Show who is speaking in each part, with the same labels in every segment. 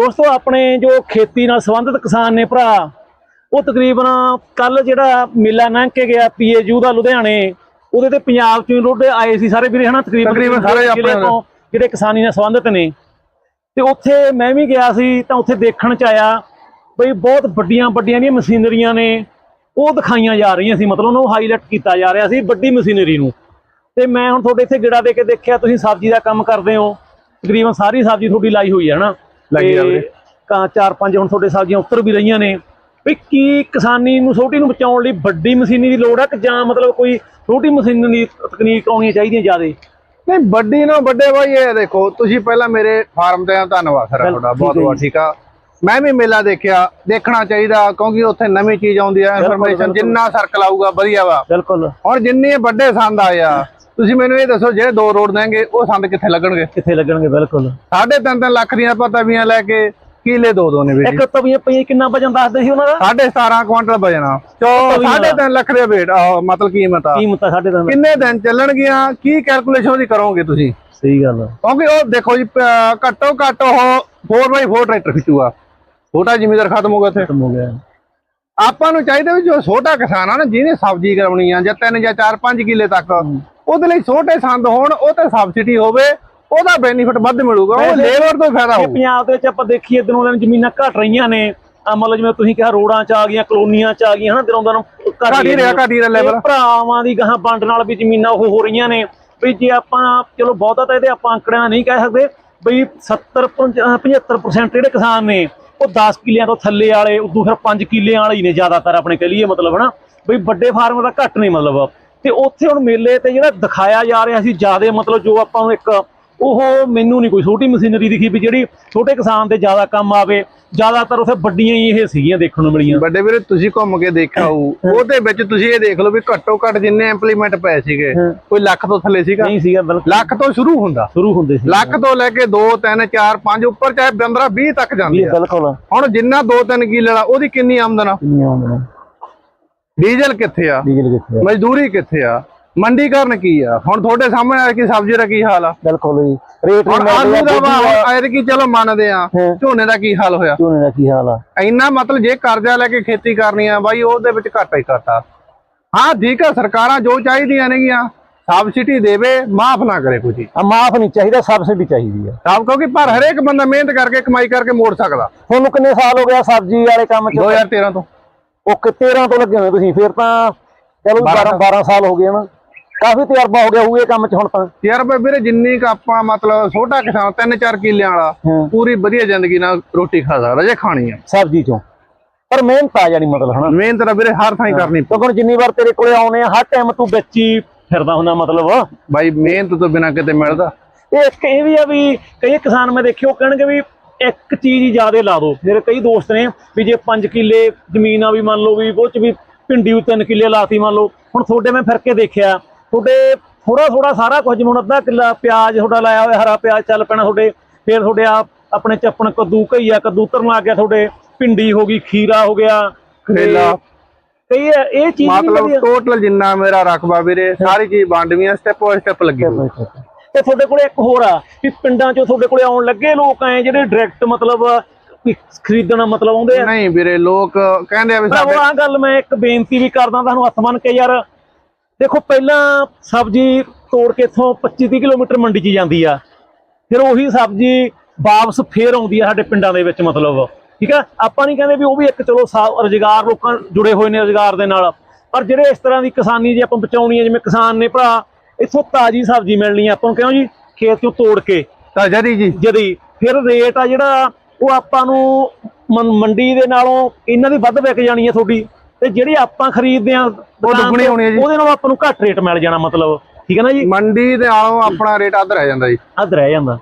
Speaker 1: ਦੋਸਤੋ ਆਪਣੇ ਜੋ ਖੇਤੀ ਨਾਲ ਸੰਬੰਧਿਤ ਕਿਸਾਨ ਨੇ ਭਰਾ ਉਹ ਤਕਰੀਬਨ ਕੱਲ ਜਿਹੜਾ ਮੇਲਾ ਲੰਘ ਕੇ ਗਿਆ ਪੀਏਯੂ ਦਾ ਲੁਧਿਆਣੇ ਉਹਦੇ ਤੇ ਪੰਜਾਬ ਚੋਂ ਲੋਡੇ ਆਏ ਸੀ ਸਾਰੇ ਵੀਰੇ ਹਨਾ? ਤਕਰੀਬਨ
Speaker 2: ਤਕਰੀਬਨ ਸਾਰੇ ਆਪਣੇ
Speaker 1: ਜਿਹੜੇ ਕਿਸਾਨੀ ਨਾਲ ਸੰਬੰਧਿਤ ਨੇ। ਤੇ ਉੱਥੇ ਮੈਂ ਵੀ ਗਿਆ ਸੀ ਤਾਂ ਉੱਥੇ ਦੇਖਣ ਚ ਆਇਆ ਬਈ ਬਹੁਤ ਵੱਡੀਆਂ ਵੱਡੀਆਂ ਦੀਆਂ ਮਸ਼ੀਨਰੀਆਂ ਨੇ ਉਹ ਦਿਖਾਈਆਂ ਜਾ ਰਹੀਆਂ ਸੀ। ਮਤਲਬ ਉਹਨੂੰ ਹਾਈਲਾਈਟ ਕੀਤਾ ਜਾ ਰਿਹਾ ਸੀ ਵੱਡੀ ਮਸ਼ੀਨਰੀ ਨੂੰ। ਤੇ ਮੈਂ ਹੁਣ ਤੁਹਾਡੇ ਇੱਥੇ ਗਿੜਾ ਦੇ ਕੇ ਦੇਖਿਆ ਤੁਸੀਂ ਸਬਜ਼ੀ ਦਾ ਕੰਮ ਕਰਦੇ ਹੋ ਤਕਰੀਬਨ ਸਾਰੀ ਸਬਜ਼ੀ ਤੁਹਾਡੀ ਲਾਈ ਹੋਈ ਹੈ ਹਨਾ?
Speaker 2: ਲਾਈ ਆ ਵੀਰੇ।
Speaker 1: ਕਾ ਚਾਰ ਪੰਜ ਹੁਣ ਤੁਹਾਡੇ ਸਬਜ਼ੀਆਂ ਉੱਤਰ ਵੀ ਰਹੀਆਂ ਨੇ। ਵੀ ਕੀ ਕਿਸਾਨੀ ਨੂੰ ਛੋਟੀ ਨੂੰ ਬਚਾਉਣ ਲਈ ਵੱਡੀ ਮਸ਼ੀਨਰੀ ਦੀ ਲੋੜ ਹੈ ਕਿ ਜਾਂ ਮਤਲਬ ਕੋਈ ਛੋਟੀ ਮਸ਼ੀਨਰੀ ਤਕਨੀਕ ਆਉਣੀ ਚਾਹੀਦੀਆਂ ਜ਼ਿਆਦਾ?
Speaker 2: ਨਹੀਂ ਵੱਡੀ ਨਾ ਵੱਡੇ ਬਾਈ ਇਹ ਦੇਖੋ ਤੁਸੀਂ ਪਹਿਲਾਂ ਮੇਰੇ ਫਾਰਮ ਤੇ ਆ ਧੰਨਵਾਦ ਸਰ ਤੁਹਾਡਾ ਬਹੁਤ
Speaker 1: ਹੈ
Speaker 2: ਬਹੁਤ ਠੀਕ ਆ। ਮੈਂ ਵੀ ਮੇਲਾ ਦੇਖਿਆ ਦੇਖਣਾ ਚਾਹੀਦਾ ਕਿਉਂਕਿ ਉੱਥੇ ਨਵੀਂ ਚੀਜ਼ ਆਉਂਦੀ ਆ ਇਨਫੋਰਮੇਸ਼ਨ। ਜਿੰਨਾ ਸਰਕਲ ਆਊਗਾ ਵਧੀਆ ਵਾ।
Speaker 1: ਬਿਲਕੁਲ।
Speaker 2: ਹੁਣ ਜਿੰਨੇ ਵੱਡੇ ਸੰਦ ਆਏ ਆ ਤੁਸੀਂ ਮੈਨੂੰ ਇਹ ਦੱਸੋ ਜਿਹੜੇ ਦੋ ਰੋਡ ਦੇਣਗੇ ਉਹ ਸੰਦ ਕਿੱਥੇ ਲੱਗਣਗੇ?
Speaker 1: ਕਿੱਥੇ ਲੱਗਣਗੇ? ਬਿਲਕੁਲ।
Speaker 2: ਸਾਢੇ ਤਿੰਨ ਤਿੰਨ ਲੱਖ ਦੀਆਂ ਪਤਾਵੀਆਂ ਲੈ ਕੇ ਕੀਲੇ ਦੋ ਦੋ ਨੇ ਵੀਰ
Speaker 1: ਇੱਕ ਤਵੀਆਂ ਪਈਆਂ ਕਿੰਨਾ ਵਜਨ ਦੱਸਦੇ ਸੀ ਉਹਨਾਂ ਦਾ?
Speaker 2: ਸਾਢੇ 17 ਕੁਇੰਟਲ ਵਜਣਾ ਚੋ
Speaker 1: ਤਵੀਆਂ
Speaker 2: ਸਾਢੇ ਤਿੰਨ ਲੱਖ ਦੇ ਵੇਟ ਮਤਲਬ ਕੀਮਤ ਆ।
Speaker 1: ਕੀਮਤ ਆ ਸਾਡੇ ਦਾ
Speaker 2: ਕਿੰਨੇ ਦਿਨ ਚੱਲਣਗੀਆਂ? ਕੀ ਕੈਲਕੂਲੇਸ਼ਨ ਉਹਦੀ ਕਰੋਗੇ ਤੁਸੀਂ?
Speaker 1: ਸਹੀ ਗੱਲ ਆ।
Speaker 2: ਕਿਉਂਕਿ ਉਹ ਦੇਖੋ ਜੀ ਘੱਟੋ ਘੱਟ ਉਹ 4x4 ਟਰੈਕਟਰ ਖਿੱਚੂਗਾ ਛੋਟਾ ਜ਼ਿਮੀਦਾਰ ਖਤਮ ਹੋ ਗਿਆ ਉੱਥੇ।
Speaker 1: ਖਤਮ ਹੋ ਗਿਆ।
Speaker 2: ਆਪਾਂ ਨੂੰ ਚਾਹੀਦਾ ਵੀ ਜੋ ਛੋਟਾ ਕਿਸਾਨ ਆ ਨਾ ਜਿਹਨੇ ਸਬਜ਼ੀ ਕਰਾਉਣੀ ਆ ਜਾਂ 3 ਜਾਂ 4 5 ਕਿੱਲੇ ਤੱਕ ਉਹਦੇ ਲਈ ਛੋਟੇ ਸੰਦ ਹੋਣ ਉਹ ਤੇ ਸਬਸਿਡੀ ਹੋਵੇ ਉਹਦਾ ਬੈਨੀਫਿਟ ਵੱਧ ਮਿਲੂਗਾ ਉਹ ਲੇਬਰ ਤੋਂ ਫਾਇਦਾ ਹੋਊ
Speaker 1: ਪੰਜਾਬ ਦੇ ਵਿੱਚ ਆਪਾਂ ਦੇਖੀਏ ਦਿਨੋਂ ਦਿਨ ਜ਼ਮੀਨਾਂ ਘਟ ਰਹੀਆਂ ਨੇ। ਆ ਮਤਲਬ ਜਿਵੇਂ ਤੁਸੀਂ ਕਿਹਾ ਰੋਡਾਂ ਚ ਆ ਗਈਆਂ ਕਲੋਨੀਆਂ ਚ ਆ ਗਈਆਂ ਹਨਾ ਦਿਨੋਂ ਦਿਨ ਘੱਟ
Speaker 2: ਹੀ ਰਿਹਾ, ਘੱਟ ਹੀ ਰਿਹਾ।
Speaker 1: ਇਹ ਭਰਾਵਾਂ ਦੀ ਗਾਹਾਂ ਵੰਡ ਨਾਲ ਵੀ ਜ਼ਮੀਨਾਂ ਉਹ ਹੋ ਰਹੀਆਂ ਨੇ। ਵੀ ਜੇ ਆਪਾਂ ਚਲੋ ਬਹੁਤਾ ਤਾਂ ਇਹਦੇ ਆਪਾਂ ਅੰਕੜਿਆਂ ਨਹੀਂ ਕਹਿ ਸਕਦੇ ਬਈ 70 75% ਜਿਹੜੇ ਕਿਸਾਨ ਨੇ ਉਹ 10 ਕਿੱਲਿਆਂ ਤੋਂ ਥੱਲੇ ਵਾਲੇ ਉਦੋਂ ਫਿਰ 5 ਕਿੱਲਿਆਂ ਵਾਲੇ ਹੀ ਨੇ ਜ਼ਿਆਦਾਤਰ ਆਪਣੇ ਕਹ ਲਈਏ ਮਤਲਬ ਹਨਾ। ਬਈ ਵੱਡੇ ਫਾਰਮ ਦਾ ਘੱਟ ਨਹੀਂ ਮਤਲਬ। ਤੇ ਉੱਥੇ ਹੁਣ ਮੇਲੇ ਤੇ ਜਿਹੜਾ ਦਿਖਾਇਆ ਜਾ ਰਿਹਾ ਸੀ ਜਿਆਦੇ ਮਤਲਬ ਜੋ ਆਪਾਂ ਨੂੰ ਇੱਕ ਉਹ ਮੈਨੂੰ ਨਹੀਂ ਕੋਈ ਛੋਟੀ ਮਸ਼ੀਨਰੀ ਦਿਖੀ ਵੀ ਜਿਹੜੀ ਛੋਟੇ ਕਿਸਾਨ ਦੇ ਜ਼ਿਆਦਾ ਕੰਮ ਆਵੇ। ਜ਼ਿਆਦਾਤਰ ਉੱਥੇ ਵੱਡੀਆਂ ਹੀ ਇਹ ਸੀਗੀਆਂ ਦੇਖਣ ਨੂੰ ਮਿਲੀਆਂ।
Speaker 2: ਵੱਡੇ ਵੀਰੇ ਤੁਸੀਂ ਘੁੰਮ ਕੇ ਦੇਖਿਆ ਹੋਊ। ਉਹਦੇ ਵਿੱਚ ਤੁਸੀਂ ਇਹ ਦੇਖ ਲਓ ਵੀ ਘੱਟੋ ਘੱਟ ਜਿੰਨੇ ਇੰਪਲੀਮੈਂਟ ਪਏ ਸੀਗੇ। ਕੋਈ ਲੱਖ ਤੋਂ ਥੱਲੇ ਸੀਗਾ?
Speaker 1: ਨਹੀਂ ਸੀਗਾ ਬਿਲਕੁਲ।
Speaker 2: ਲੱਖ ਤੋਂ ਸ਼ੁਰੂ ਹੁੰਦਾ।
Speaker 1: ਸ਼ੁਰੂ ਹੁੰਦੇ ਸੀ।
Speaker 2: ਲੱਖ ਤੋਂ ਲੈ ਕੇ 2 3 4 5 ਉੱਪਰ ਚਾਹੇ 15 20 ਤੱਕ ਜਾਂਦੀ ਆ
Speaker 1: ਬਿਲਕੁਲ।
Speaker 2: ਹੁਣ ਜਿੰਨਾ 2 3 ਕਿੱਲੇ ਵਾਲਾ ਉਹਦੀ ਕਿੰਨੀ ਆਮਦਨ ਆ?
Speaker 1: ਕਿੰਨੀਆਂ ਆਉਂਦੀਆਂ
Speaker 2: ਡੀਜ਼ਲ ਕਿੱਥੇ ਆ?
Speaker 1: ਡੀਜ਼ਲ ਕਿੱਥੇ
Speaker 2: ਮਜ਼ਦੂਰੀ ਕਿੱਥੇ ਆ? ਮੰਡੀਕਰਨ ਕੀ ਆ? ਹੁਣ ਤੁਹਾਡੇ ਸਾਹਮਣੇ ਆ ਕਿ ਸਬਜ਼ੀ ਦਾ ਕੀ ਹਾਲ ਆ?
Speaker 1: ਬਿਲਕੁਲ ਜੀ। ਰੇਟ
Speaker 2: ਹੁਣ ਆਲੂ ਦਾ ਕੀ ਚਲੋ ਮੰਨਦੇ ਆ। ਝੋਨੇ ਦਾ ਕੀ ਹਾਲ ਹੋਇਆ?
Speaker 1: ਝੋਨੇ ਦਾ ਕੀ ਹਾਲ ਆ?
Speaker 2: ਇੰਨਾ ਮਤਲਬ ਜੇ ਕਰਜ਼ਾ ਲੈ ਕੇ ਖੇਤੀ ਕਰਨੀ ਆ ਬਾਈ ਉਹਦੇ ਵਿੱਚ ਘਾਟਾ ਹੀ ਘਾਟਾ। ਹਾਂ ਠੀਕ ਆ ਸਰਕਾਰਾਂ ਜੋ ਚਾਹੀਦੀਆਂ ਨੇਗੀਆਂ ਸਬਸਿਡੀ ਦੇਵੇ ਮਾਫ ਨਾ ਕਰੇ ਕੁਝ
Speaker 1: ਆ ਮਾਫ ਨਹੀਂ ਚਾਹੀਦਾ ਸਬਸਿਡੀ ਚਾਹੀਦੀ ਆ।
Speaker 2: ਸਭ ਕਿਉਂਕਿ ਪਰ ਹਰੇਕ ਬੰਦਾ ਮਿਹਨਤ ਕਰਕੇ ਕਮਾਈ ਕਰਕੇ ਮੋੜ ਸਕਦਾ।
Speaker 1: ਤੁਹਾਨੂੰ ਕਿੰਨੇ ਸਾਲ ਹੋ ਗਿਆ ਸਬਜ਼ੀ ਵਾਲੇ ਕੰਮ 'ਚ?
Speaker 2: 2013 ਤੋਂ।
Speaker 1: ਓਕੇ 13 ਤੋਂ ਲੱਗੇ ਹੋਏ ਤੁਸੀਂ ਫਿਰ ਤਾਂ ਚਲੋ 12
Speaker 2: ਬਾਰਾਂ
Speaker 1: 12 ਸਾਲ ਹੋ ਗਏ ਨਾ। ਕਾਫੀ ਤਜਰਬਾ ਹੋ ਗਿਆ ਹੋਊ ਇਹ ਕੰਮ 'ਚ ਹੁਣ ਤਾਂ।
Speaker 2: ਬਈ ਵੀਰੇ ਜਿੰਨੀ ਕ ਆਪਾਂ ਮਤਲਬ ਛੋਟਾ ਕਿਸਾਨ ਤਿੰਨ ਚਾਰ ਕਿੱਲਿਆਂ ਵਾਲਾ। ਪੂਰੀ ਵਧੀਆ ਜ਼ਿੰਦਗੀ ਨਾਲ ਰੋਟੀ ਖਾ ਸਕਦਾ ਜੇ ਖਾਣੀ ਆ।
Speaker 1: ਸਬਜ਼ੀ 'ਚੋਂ। ਪਰ ਮਿਹਨਤ ਆ ਜਾਣੀ ਮਤਲਬ ਹਨਾ।
Speaker 2: ਮਿਹਨਤ ਤਾਂ ਵੀਰੇ ਹਰ ਥਾਂ ਹੀ ਕਰਨੀ
Speaker 1: ਕਿਉਂਕਿ ਜਿੰਨੀ ਵਾਰ ਤੇਰੇ ਕੋਲੇ ਆਉਨੇ ਆ ਹਰ ਟਾਈਮ ਤੂੰ ਵਿੱਚ ਹੀ ਫਿਰਦਾ ਹੁੰਦਾ ਮਤਲਬ।
Speaker 2: ਬਾਈ ਮਿਹਨਤ ਤੋਂ ਬਿਨਾ ਕਿਤੇ ਮਿਲਦਾ।
Speaker 1: ਇਹ ਇੱਕ ਇਹ ਵੀ ਆ ਵੀ ਕਈ ਕਿਸਾਨ ਮੈਂ ਦੇਖਿਓ ਕਹਿਣਗੇ ਵੀ ਇੱਕ ਚੀਜ਼ ਜ਼ਿਆਦਾ ਲਾ ਦਿਓ। ਮੇਰੇ ਕਈ ਦੋਸਤ ਨੇ ਵੀ ਜੇ 5 ਕਿੱਲੇ ਜ਼ਮੀਨ ਆ ਵੀ ਮੰਨ ਲਓ ਵੀ ਉਹ ਚ ਵੀ ਭਿੰਡੀ ਵੀ 3 ਕਿੱਲੇ ਲਾਤੀ ਮੰਨ ਲਓ। ਹੁਣ ਤੁਹਾਡੇ ਮੈਂ ਫਿਰ ਕੇ ਦੇਖਿਆ। ਤੁਹਾਡੇ ਥੋੜਾ ਥੋੜਾ ਸਾਰਾ ਕੁਝ ਹੁਣ ਅੱਧਾ ਕਿੱਲਾ ਪਿਆਜ਼ ਤੁਹਾਡਾ ਲਾਇਆ ਹੋਇਆ ਹਰਾ ਪਿਆਜ਼ ਚੱਲ ਪੈਣਾ ਤੁਹਾਡੇ। ਫਿਰ ਤੁਹਾਡੇ ਆ ਆਪਣੇ ਚੱਪਣ ਕੱਦੂ ਘਈਆ ਕੱਦੂ ਉਤਰਨ ਲੱਗ ਗਿਆ ਤੁਹਾਡੇ। ਭਿੰਡੀ ਹੋ ਗਈ ਖੀਰਾ ਹੋ ਗਿਆ।
Speaker 2: ਕਰੇਲਾ।
Speaker 1: ਕਈ ਇਹ- ਚੀਜ਼
Speaker 2: ਮਤਲਬ ਟੋਟਲ ਜਿੰਨਾ ਮੇਰਾ ਰਕਬਾ ਵੀਰੇ ਸਾਰੀ ਚੀਜ਼ ਵੰਡਵੀਆਂ ਸਟੈਪ ਬਾਈ ਸਟੈਪ ਲੱਗੀ।
Speaker 1: ਤੇ ਤੁਹਾਡੇ ਕੋਲੇ ਇੱਕ ਹੋਰ ਆ ਵੀ ਪਿੰਡਾਂ ਚੋਂ ਤੁਹਾਡੇ ਕੋਲੇ ਆਉਣ ਲੱਗੇ ਲੋਕ ਐ ਜਿਹੜੇ ਡਾਇਰੈਕਟ ਮਤਲਬ ਖਰੀਦਣਾ ਮਤਲਬ ਆਉਂਦੇ ਆ?
Speaker 2: ਨਹੀਂ ਵੀਰੇ ਲੋਕ ਕਹਿੰਦੇ ਆ ਵੀ ਸਾਡੇ
Speaker 1: ਆ ਗੱਲ ਮੈਂ ਇੱਕ ਬੇਨਤੀ ਵੀ ਕਰਦਾ ਤੁਹਾਨੂੰ ਹੱਥ ਮੰਨ ਕੇ ਯਾਰ। ਦੇਖੋ ਪਹਿਲਾਂ ਸਬਜ਼ੀ ਤੋੜ ਕੇ ਇਥੋਂ 25 30 ਕਿਲੋਮੀਟਰ ਮੰਡੀ 'ਚ ਜਾਂਦੀ ਆ। ਫਿਰ ਉਹੀ ਸਬਜ਼ੀ ਵਾਪਸ ਫੇਰ ਆਉਂਦੀ ਆ ਸਾਡੇ ਪਿੰਡਾਂ ਦੇ ਵਿੱਚ ਮਤਲਬ। ਠੀਕ ਆ? ਆਪਾਂ ਨਹੀਂ ਕਹਿੰਦੇ ਵੀ ਉਹ ਵੀ ਇੱਕ ਚਲੋ ਰੁਜ਼ਗਾਰ ਲੋਕਾਂ ਜੁੜੇ ਹੋਏ ਨੇ ਰੁਜ਼ਗਾਰ ਦੇ ਨਾਲ। ਪਰ ਜਿਹੜੇ ਇਸ ਤਰ੍ਹਾਂ ਦੀ ਕਿਸਾਨੀ ਜੇ ਆਪਾਂ ਬਚਾਉਣੀ ਹੈ ਜਿਵੇਂ ਕਿਸਾਨ ਨੇ ਭਰਾ ਇੱਥੋਂ ਤਾਜ਼ੀ ਸਬਜ਼ੀ ਮਿਲਣੀ ਆ। ਆਪਾਂ ਨੂੰ ਕਿਉਂ ਜੀ? ਖੇਤ ਚੋਂ ਤੋੜ ਕੇ।
Speaker 2: ਤਾਂ ਜਰੀ ਜੀ।
Speaker 1: ਜਦੀ। ਫਿਰ ਰੇਟ ਆ ਜਿਹੜਾ ਉਹ ਆਪਾਂ ਨੂੰ ਮੰਡੀ ਦੇ ਨਾਲੋਂ ਇਹਨਾਂ ਦੀ ਵੱਧ ਵਿਕ ਜਾਣੀ ਹੈ ਤੁਹਾਡੀ। ਤੇ ਜਿਹੜੀ ਆਪਾਂ ਖਰੀਦਦੇ ਆ ਦੁਕਾਨ
Speaker 2: ਦੁੱਗਣੀ ਹੋਣੀ ਹੈ ਜੀ।
Speaker 1: ਉਹਦੇ ਨਾਲੋਂ ਆਪਾਂ ਨੂੰ ਘੱਟ ਰੇਟ ਮਿਲ ਜਾਣਾ ਮਤਲਬ। ਠੀਕ ਹੈ ਨਾ ਜੀ?
Speaker 2: ਮੰਡੀ ਦੇ ਆਲੋਂ ਆਪਣਾ ਰੇਟ ਅੱਧ ਰਹਿ ਜਾਂਦਾ ਜੀ।
Speaker 1: ਅੱਧ ਰਹਿ ਜਾਂਦਾ।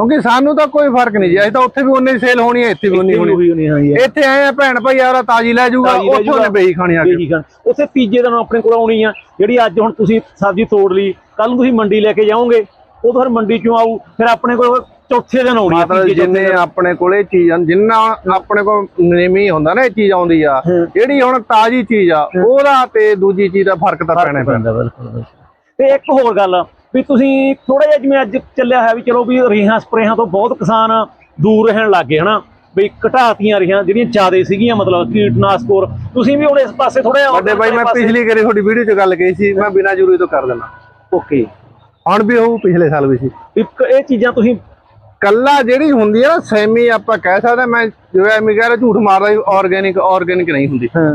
Speaker 2: ਕਿਉਂਕਿ ਸਾਨੂੰ ਤਾਂ ਕੋਈ ਫ਼ਰਕ ਨਹੀਂ ਜੀ ਅਸੀਂ ਤਾਂ ਉੱਥੇ ਵੀ ਉਨੀ ਸੇਲ ਹੋਣੀ ਹੈ ਇੱਥੇ ਵੀ ਉਨੀ ਹੋਣੀ ਇੱਥੇ ਆਏ ਆ ਭੈਣ ਭਾਈ ਯਾਰ ਤਾਜੀ ਲੈ ਜਾਊਗਾ ਉੱਥੋਂ। ਨੇ ਬੇਈ ਖਾਣੀ ਆ ਕੇ
Speaker 1: ਇਹੀ ਉੱਥੇ ਤੀਜੇ ਦਿਨ ਆਪਣੇ ਕੋਲ ਆਉਣੀ ਆ ਜਿਹੜੀ ਅੱਜ ਹੁਣ ਤੁਸੀਂ ਸਬਜ਼ੀ ਤੋੜ ਲਈ ਕੱਲ ਨੂੰ ਤੁਸੀਂ ਮੰਡੀ ਲੈ ਕੇ ਜਾਓਗੇ ਉਹ ਫਿਰ ਮੰਡੀ ਚੋਂ ਆਊ ਫਿਰ ਆਪਣੇ ਕੋਲ ਚੌਥੇ ਦਿਨ ਆਉਣੀ ਆ
Speaker 2: ਜਿੰਨੇ। ਆਪਣੇ ਕੋਲੇ ਚੀਜ਼ ਆ ਜਿੰਨਾ ਆਪਣੇ ਕੋਲ ਨੇਮੀ ਹੁੰਦਾ ਨਾ ਇਹ ਚੀਜ਼ ਆਉਂਦੀ ਆ। ਜਿਹੜੀ ਹੁਣ ਤਾਜੀ ਚੀਜ਼ ਆ ਉਹਦਾ ਤੇ ਦੂਜੀ ਚੀਜ਼ ਦਾ ਫ਼ਰਕ ਤਾਂ ਪੈਣਾ
Speaker 1: ਪੈਂਦਾ ਬਿਲਕੁਲ। ਤੇ ਇੱਕ ਹੋਰ ਗੱਲ ਵੀ ਤੁਸੀਂ ਥੋੜਾ ਜਿਹਾ ਜਿਵੇਂ ਅੱਜ ਚੱਲਿਆ ਹੋਇਆ ਵੀ ਚਲੋ ਵੀ ਰੇਹਾਂ ਸਪਰੇਹਾਂ ਤੋਂ ਬਹੁਤ ਕਿਸਾਨ ਦੂਰ ਰਹਿਣ ਲੱਗੇ ਹਨਾ? ਵੀ ਘਟਾਤੀਆਂ ਰਹੀਆਂ ਜਿਹੜੀਆਂ ਜ਼ਿਆਦੇ ਸੀਗੀਆਂ ਮਤਲਬ ਕੀਟਨਾਸ਼ਕ ਹੋਰ। ਤੁਸੀਂ ਵੀ ਹੁਣ ਇਸ ਪਾਸੇ ਥੋੜਾ
Speaker 2: ਵੱਡੇ ਬਾਈ ਮੈਂ ਪਿਛਲੀ ਕਰੀ ਤੁਹਾਡੀ ਵੀਡੀਓ 'ਚ ਗੱਲ ਕਹੀ ਸੀ ਮੈਂ ਬਿਨਾਂ ਜ਼ਰੂਰੀ ਤੋਂ ਕਰ ਦੇਣਾ
Speaker 1: ਓਕੇ।
Speaker 2: ਹੁਣ ਵੀ ਉਹ ਪਿਛਲੇ ਸਾਲ ਵੀ ਸੀ।
Speaker 1: ਇੱਕ ਇਹ ਚੀਜ਼ਾਂ ਤੁਸੀਂ
Speaker 2: ਕੱਲਾ ਜਿਹੜੀ ਹੁੰਦੀ ਹੈ ਨਾ ਸੈਮੀ ਆਪਾਂ ਕਹਿ ਸਕਦੇ ਹਾਂ, ਮੈਂ ਜਿਵੇਂ ਐਵੇਂ ਕਹਿ ਰਿਹਾ ਝੂਠ ਮਾਰਦਾ ਆਰਗੇਨਿਕ ਆਰਗੇਨਿਕ ਨਹੀਂ ਹੁੰਦੀ।
Speaker 1: ਹਾਂ।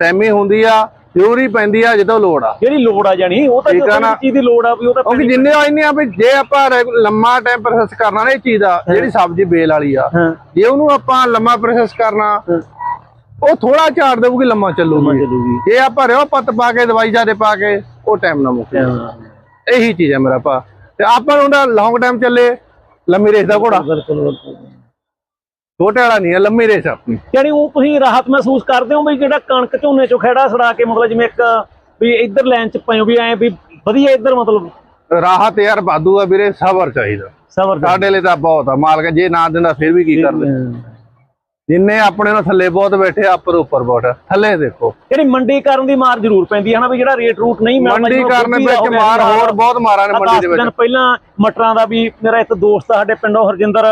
Speaker 2: ਸੈਮੀ ਹੁੰਦੀ ਆ ਜ਼ਰੂਰੀ ਪੈਂਦੀ ਆ ਜਦੋਂ ਲੋੜ ਆ।
Speaker 1: ਜਿਹੜੀ ਲੋੜ ਆ ਜਾਣੀ ਉਹ ਤਾਂ
Speaker 2: ਆ ਨਾ।
Speaker 1: ਚੀਜ਼ ਦੀ ਲੋੜ ਆ ਵੀ ਉਹ ਤਾਂ
Speaker 2: ਕਿਉਂਕਿ ਜਿੰਨੇ ਆ ਇੰਨੇ ਆ ਵੀ ਜੇ ਆਪਾਂ ਲੰਮਾ ਟਾਈਮ ਪ੍ਰੋਸੈਸ ਕਰਨਾ ਨਾ ਇਹ ਚੀਜ਼ ਦਾ ਜਿਹੜੀ ਸਬਜ਼ੀ ਬੇਲ ਵਾਲੀ ਆ। ਜੇ ਉਹਨੂੰ ਆਪਾਂ ਲੰਮਾ ਪ੍ਰੋਸੈਸ ਕਰਨਾ। ਉਹ ਥੋੜਾ ਝਾੜ ਦੇਊਗੀ ਲੰਮਾ ਚੱਲੂਗੀ। ਜੇ ਆਪਾਂ ਰਿਓ ਪੱਤ ਪਾ ਕੇ ਦਵਾਈ ਜਾਦੇ ਪਾ ਕੇ ਉਹ ਟਾਈਮ ਨਾ ਮੁੱਕੇ। ਇਹੀ ਚੀਜ਼ ਹੈ ਮੇਰਾ ਭਾ। ਤੇ ਆਪਾਂ ਉਹਦਾ ਲੌਂਗ ਟਾਈਮ ਚੱਲੇ ਲੰਮੀ ਰੇਸ ਦਾ ਘੋੜਾ।
Speaker 1: ਬਿਲਕੁਲ।
Speaker 2: ਛੋਟੇ ਵਾਲਾ ਨਹੀਂ ਹੈ ਲੰਮੀ ਰੇਸ ਆ ਆਪਣੀ।
Speaker 1: ਯਾਨੀ ਉਹ ਤੁਸੀਂ ਰਾਹਤ ਮਹਿਸੂਸ ਕਰਦੇ ਹੋ ਵੀ ਜਿਹੜਾ ਕਣਕ ਝੋਨੇ ਚੋਂ ਖੇੜਾ ਛੜਾ ਕੇ ਮਤਲਬ ਜਿਵੇਂ ਇੱਕ ਵੀ ਇੱਧਰ ਲਾਈਨ ਚ ਪਏ ਹੋ ਵੀ ਐ ਵੀ ਵਧੀਆ ਇੱਧਰ ਮਤਲਬ?
Speaker 2: ਰਾਹਤ ਯਾਰ ਬਾਦੂ ਆ ਵੀਰੇ ਸਬਰ ਚਾਹੀਦਾ।
Speaker 1: ਸਬਰ
Speaker 2: ਸਾਡੇ ਲਈ ਤਾਂ ਬਹੁਤ ਆ ਮਾਲਕ ਜੇ ਨਾ ਦਿੰਦਾ ਫਿਰ ਵੀ ਕੀ ਕਰਦੇ? ਜਿੰਨੇ ਆਪਣੇ ਨੂੰ ਥੱਲੇ ਬਹੁਤ ਬੈਠੇ ਆ, ਉੱਪਰ ਉੱਪਰ ਬਹੁਤ। ਥੱਲੇ ਦੇਖੋ।
Speaker 1: ਜਿਹੜੀ ਮੰਡੀ ਕਰਨ ਦੀ ਮਾਰ ਜ਼ਰੂਰ ਪੈਂਦੀ ਹੈ ਨਾ ਵੀ ਜਿਹੜਾ ਰੇਟ ਰੂਟ ਨਹੀਂ ਮਿਲਦਾ
Speaker 2: ਮੰਡੀ ਕਰਨ ਵਿੱਚ ਮਾਰ। ਹੋਰ ਬਹੁਤ ਮਾਰਾਂ ਨੇ ਮੰਡੀ ਦੇ ਵਿੱਚ।
Speaker 1: ਪਹਿਲਾਂ ਮਟਰਾਂ ਦਾ ਵੀ ਮੇਰਾ ਇੱਕ ਦੋਸਤ ਆ ਸਾਡੇ ਪਿੰਡੋਂ ਹਰਜਿੰਦਰ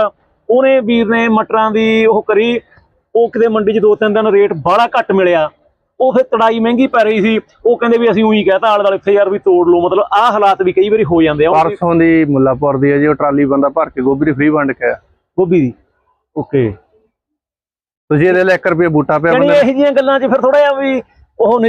Speaker 1: ਉਹਨੇ ਵੀਰ ਨੇ ਮਟਰਾਂ ਦੀ ਉਹ ਕਰੀ ਉਹ ਕਿਤੇ ਮੰਡੀ 'ਚ ਦੋ ਤਿੰਨ ਦਿਨ ਰੇਟ ਬਾਹਲਾ ਘੱਟ ਮਿਲਿਆ। ਉਹ ਫਿਰ ਤੜਾਈ ਮਹਿੰਗੀ ਪੈ ਰਹੀ ਸੀ ਉਹ ਕਹਿੰਦੇ ਵੀ ਅਸੀਂ ਉਹੀ ਕਹਤਾ ਆਲੇ ਦੁਆਲੇ ਇੱਥੇ ਯਾਰ ਵੀ ਤੋੜ ਲਓ ਮਤਲਬ ਆਹ ਹਾਲਾਤ ਵੀ ਕਈ ਵਾਰੀ ਹੋ ਜਾਂਦੇ ਆ।
Speaker 2: ਪਰਸੋਂ ਦੀ ਮੁੱਲਾਪੁਰ ਦੀ ਹੈ ਜੀ ਉਹ ਟਰਾਲੀ ਬੰਦਾ ਭਰ ਕੇ ਗੋਭੀ ਦੀ ਫ੍ਰੀ ਵੰਡ ਕੇ ਆਇਆ।
Speaker 1: ਗੋਭੀ ਦੀ? ਓਕੇ।
Speaker 2: ਤੁਸੀਂ ਇਹਦੇ ਲਈ 1 ਰੁਪਏ ਬੂਟਾ ਪਿਆ ਬੰਦੇ
Speaker 1: ਇਹੋ ਜਿਹੀਆਂ ਗੱਲਾਂ 'ਚ ਫਿਰ ਥੋੜਾ ਜਿਹਾ ਵੀ ਉਹ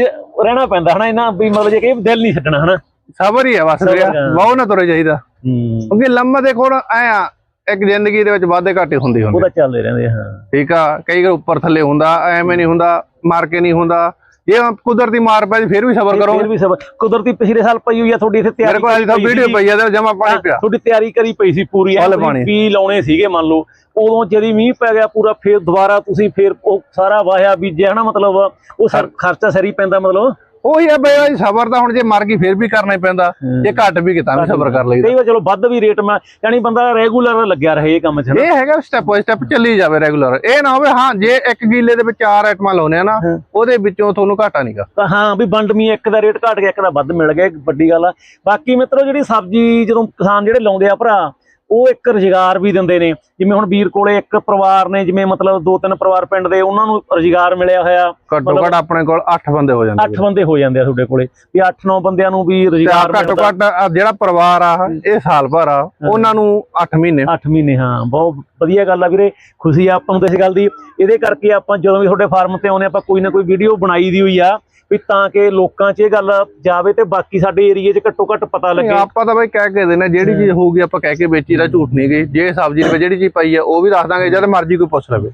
Speaker 1: ਰਹਿਣਾ ਪੈਂਦਾ ਹਨਾ ਇਹਨਾਂ ਵੀ ਮਤਲਬ ਜੇ ਕਿ ਦਿਲ ਨਹੀਂ ਛੱਡਣਾ ਹਨਾ।
Speaker 2: ਸਬਰ ਹੀ ਹੈ ਬਸ
Speaker 1: ਸਬਰ
Speaker 2: ਰਿਹਾ
Speaker 1: ਹੈ।
Speaker 2: ਬਹੁ ਨਾ ਤੁਰੇ ਚਾਹੀਦਾ
Speaker 1: ਹੂੰ।
Speaker 2: ਕਿਉਂਕਿ ਲੰਮਾ ਦੇਖੋ ਨਾ ਐ ਆ ਇੱਕ ਜ਼ਿੰਦਗੀ ਦੇ ਵਿੱਚ ਵਾਧੇ ਘਾਟੇ ਹੁੰਦੇ ਹੁੰਦੇ
Speaker 1: ਉਹ ਤਾਂ ਚੱਲਦੇ ਰਹਿੰਦੇ ਆ, ਹਾਂ।
Speaker 2: ਠੀਕ ਆ ਕਈ ਵਾਰ ਉੱਪਰ ਥੱਲੇ ਹੁੰਦਾ ਐਵੇਂ ਨਹੀਂ ਹੁੰਦਾ ਮਾਰ ਕੇ ਨਹੀਂ ਹੁੰਦਾ। ਜੇ ਕੁਦਰਤੀ ਮਾਰ ਪੈ ਫਿਰ ਵੀ ਸਬਰ ਕਰੋ
Speaker 1: ਫਿਰ ਵੀ ਸਭ ਕੁਦਰਤੀ ਪਿਛਲੇ ਸਾਲ ਪਈ ਹੋਈ ਆ ਤੁਹਾਡੀ ਇੱਥੇ ਤਿਆਰੀ
Speaker 2: ਮੇਰੇ ਕੋਲ ਅਜੇ ਤਾਂ ਵੀਡੀਓ। ਪਈ ਆ ਤੇ ਜਮਾ ਪਾਣੀ ਪਿਆ।
Speaker 1: ਤੁਹਾਡੀ ਤਿਆਰੀ ਕਰੀ ਪਈ ਸੀ ਪੂਰੀ
Speaker 2: ਪਾਣੀ।
Speaker 1: ਬੀ ਲਾਉਣੇ ਸੀਗੇ ਮੰਨ ਲਓ। ਉਦੋਂ ਜਦੀ ਮੀਂਹ ਪੈ ਗਿਆ ਪੂਰਾ ਫੇਰ ਦੁਬਾਰਾ ਤੁਸੀਂ ਫੇਰ ਉਹ ਸਾਰਾ ਵਾਹਿਆ ਬੀਜਿਆ ਹਨਾ ਮਤਲਬ ਉਹ ਸਰ- ਖਰਚਾ ਸਰੀ ਪੈਂਦਾ ਮਤਲਬ।
Speaker 2: ਉਹੀ ਆ ਬਈ ਸਬਰ ਤਾਂ ਹੁਣ ਜੇ ਮਰ ਗਈ ਫਿਰ ਵੀ ਕਰਨਾ ਹੀ ਪੈਂਦਾ। ਜੇ ਘੱਟ ਵੀ ਕਿਤਾ ਵੀ ਸਬਰ ਕਰ ਲਈਦਾ।
Speaker 1: ਕਈ ਵਾਰ ਚਲੋ ਵੱਧ ਵੀ ਰੇਟ ਮੈਂ ਯਾਨੀ ਬੰਦਾ ਰੈਗੂਲਰ ਲੱਗਿਆ ਰਹੇ ਇਹ ਕੰਮ 'ਚ।
Speaker 2: ਇਹ ਹੈਗਾ ਸਟੈਪ ਬਾਈ ਸਟੈਪ ਚੱਲੀ ਜਾਵੇ ਰੈਗੂਲਰ ਇਹ ਨਾ ਹੋਵੇ ਹਾਂ ਜੇ ਇੱਕ ਕਿੱਲੇ ਦੇ ਵਿੱਚ ਚਾਰ ਆਈਟਮਾਂ ਲਾਉਨੇ ਆ ਨਾ। ਉਹਦੇ ਵਿੱਚੋਂ ਤੁਹਾਨੂੰ ਘਾਟਾ ਨਹੀਂਗਾ
Speaker 1: ਹਾਂ ਵੀ ਵੰਡਮੀ ਇੱਕ ਦਾ ਰੇਟ ਘਟ ਗਿਆ ਇੱਕ ਦਾ ਵੱਧ ਮਿਲ ਗਿਆ ਵੱਡੀ ਗੱਲ ਆ। ਬਾਕੀ ਮਿੱਤਰੋ ਜਿਹੜੀ ਸਬਜ਼ੀ ਜਦੋਂ ਕਿਸਾਨ ਜਿਹੜੇ ਲਾਉਂਦੇ ਆ ਭਰਾ ਉਹ ਇੱਕ ਰੁਜ਼ਗਾਰ ਵੀ ਦਿੰਦੇ ਨੇ। ਜਿਵੇਂ ਹੁਣ ਵੀਰ ਕੋਲੇ ਇੱਕ ਪਰਿਵਾਰ ਨੇ ਜਿਵੇਂ ਮਤਲਬ ਦੋ ਤਿੰਨ ਪਰਿਵਾਰ ਪਿੰਡ ਦੇ ਉਹਨਾਂ ਨੂੰ ਰੁਜ਼ਗਾਰ ਮਿਲਿਆ ਹੋਇਆ।
Speaker 2: ਘੱਟੋ ਘੱਟ ਆਪਣੇ ਕੋਲ 8 ਬੰਦੇ ਹੋ ਜਾਂਦੇ
Speaker 1: ਅੱਠ ਬੰਦੇ ਹੋ ਜਾਂਦੇ ਆ ਤੁਹਾਡੇ ਕੋਲੇ। ਵੀ 8-9 ਬੰਦਿਆਂ ਨੂੰ ਵੀ ਰੁਜ਼ਗਾਰ
Speaker 2: ਘੱਟੋ ਘੱਟ ਜਿਹੜਾ ਪਰਿਵਾਰ ਆ ਇਹ ਸਾਲ ਭਰ ਆ ਉਹਨਾਂ ਨੂੰ 8 ਮਹੀਨੇ।
Speaker 1: 8 ਮਹੀਨੇ ਹਾਂ। ਬਹੁਤ ਵਧੀਆ ਗੱਲ ਆ ਵੀਰੇ। ਖੁਸ਼ੀ ਆ ਆਪਾਂ ਨੂੰ ਤੇ ਇਸ ਗੱਲ ਦੀ। ਇਹਦੇ ਕਰਕੇ ਆਪਾਂ ਜਦੋਂ ਵੀ ਤੁਹਾਡੇ ਫਾਰਮ ਤੇ ਆਉਨੇ ਆਪਾਂ ਕੋਈ ਨਾ ਕੋਈ ਵੀਡੀਓ ਬਣਾਈ ਦੀ ਹੋਈ ਆ। ਵੀ ਤਾਂ ਕਿ ਲੋਕਾਂ 'ਚ ਇਹ ਗੱਲ ਜਾਵੇ ਤੇ ਬਾਕੀ ਸਾਡੇ ਏਰੀਏ 'ਚ ਘੱਟੋ ਘੱਟ ਪਤਾ ਲੱਗੇ।
Speaker 2: ਆਪਾਂ ਤਾਂ ਬਈ ਕਹਿ ਕੇ ਦੇਣਾ ਜਿਹੜੀ ਚੀਜ਼ ਹੋਊਗੀ ਆਪਾਂ ਕਹਿ ਕੇ ਵੇਚੀ ਦਾ ਝੂਠ ਨਹੀਂ ਗਈ ਜੇ ਸਬਜ਼ੀ ਰੁਪਏ ਜਿਹੜੀ ਚੀਜ਼ ਪਾਈ ਆ, ਉਹ ਵੀ ਦੱਸ ਦਾਂਗੇ, ਜਦ ਮਰਜ਼ੀ ਕੋਈ ਪੁੱਛ ਲਵੇ।